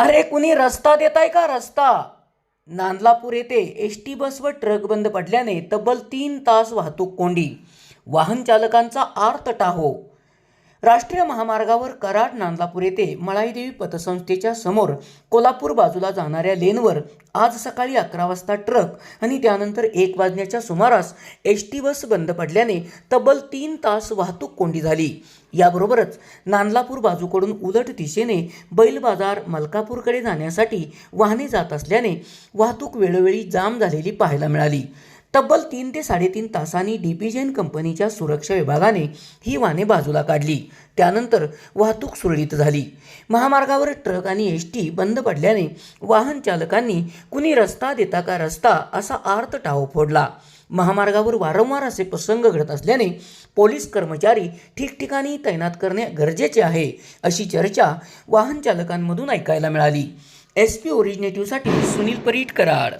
अरे कुणी रस्ता देताय का? रस्ता. नांदलापूर येथे एस टी बस व ट्रक बंद पडल्याने तब्बल तीन तास वाहतूक कोंडी. वाहन चालकांचा आर्त टाहो राष्ट्रीय महामार्गावर कराड नांदलापूर येथे मळाईदेवी पतसंस्थेच्या समोर कोल्हापूर बाजूला जाणाऱ्या लेनवर आज सकाळी अकरा वाजता ट्रक आणि त्यानंतर एक वाजण्याच्या सुमारास एस टी बस बंद पडल्याने तब्बल तीन तास वाहतूक कोंडी झाली. याबरोबरच नांदलापूर बाजूकडून उलट दिशेने बैल बाजार मलकापूरकडे जाण्यासाठी वाहने जात असल्याने वाहतूक वेळोवेळी जाम झालेली पाहायला मिळाली. तब्बल तीन ते साडेतीन तासांनी डीपीजेन कंपनीच्या सुरक्षा विभागाने ही वाहने बाजूला काढली. त्यानंतर वाहतूक सुरळीत झाली. महामार्गावर ट्रक आणि एस टी बंद पडल्याने वाहन चालकांनी कुणी रस्ता देता का रस्ता असा आर्त टाव फोडला. महामार्गावर वारंवार असे प्रसंग घडत असल्याने पोलीस कर्मचारी ठिकठिकाणी तैनात करणे गरजेचे आहे अशी चर्चा वाहन चालकांमधून ऐकायला मिळाली. एस पी ओरिजिनेटिव्हसाठी सुनील परीट कराड.